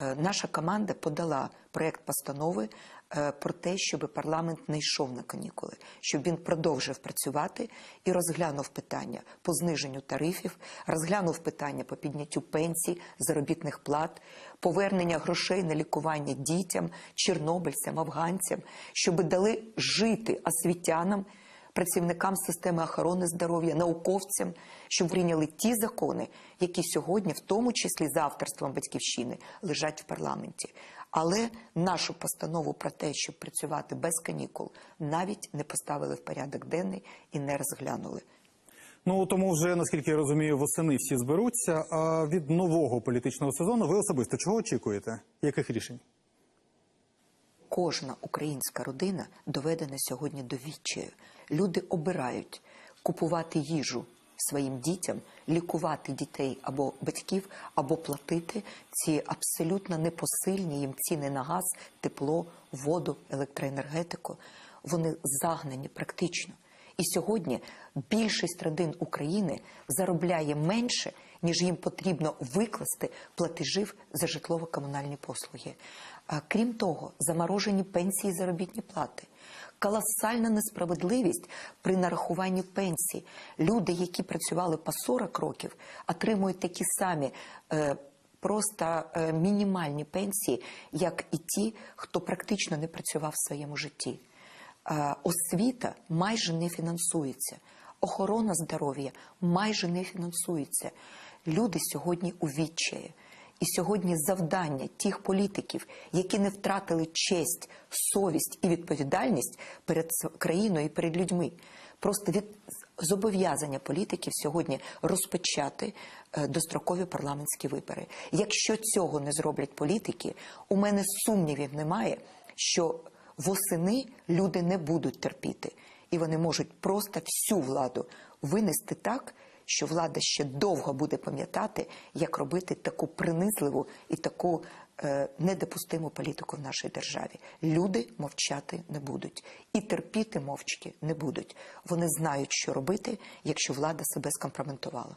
Е, Наша команда подала проект постанови е, про те, щоб парламент не йшов на канікули, щоб він продовжив працювати і розглянув питання по зниженню тарифів, розглянув питання по підняттю пенсій, заробітних плат, повернення грошей на лікування дітям, чорнобильцям, афганцям, щоб дали жити освітянам працівникам системи охорони здоров'я, науковцям, щоб прийняли ті закони, які сьогодні, в тому числі за авторством батьківщини, лежать в парламенті. Але нашу постанову про те, щоб працювати без канікул, навіть не поставили в порядок денний і не розглянули. Ну тому вже наскільки я розумію, восени всі зберуться. А від нового політичного сезону ви особисто чого очікуєте? Яких рішень? Кожна українська родина доведена сьогодні до відчаю. Люди обирають купувати їжу своїм дітям, лікувати дітей або батьків, або платити ці абсолютно непосильні їм ціни на газ, тепло, воду, електроенергетику. Вони загнані практично. І сьогодні більшість родин України заробляє менше, ніж їм потрібно викласти платежів за житлово-комунальні послуги. Крім того, заморожені пенсії і заробітні плати. Колосальна несправедливість при нарахуванні пенсій. Люди, які працювали по 40 років, отримують такі самі е, просто е, мінімальні пенсії, як і ті, хто практично не працював в своєму житті. Освіта майже не фінансується, охорона здоров'я майже не фінансується. Люди сьогодні у відчаї. І сьогодні завдання тих політиків, які не втратили честь, совість і відповідальність перед країною і перед людьми, просто від зобов'язання політиків сьогодні розпочати е, дострокові парламентські вибори. Якщо цього не зроблять політики, у мене сумнівів немає, що восени люди не будуть терпіти, і вони можуть просто всю владу винести так, що влада ще довго буде пам'ятати, як робити таку принизливу і таку е, недопустиму політику в нашій державі. Люди мовчати не будуть і терпіти мовчки не будуть. Вони знають, що робити, якщо влада себе скомпрометувала.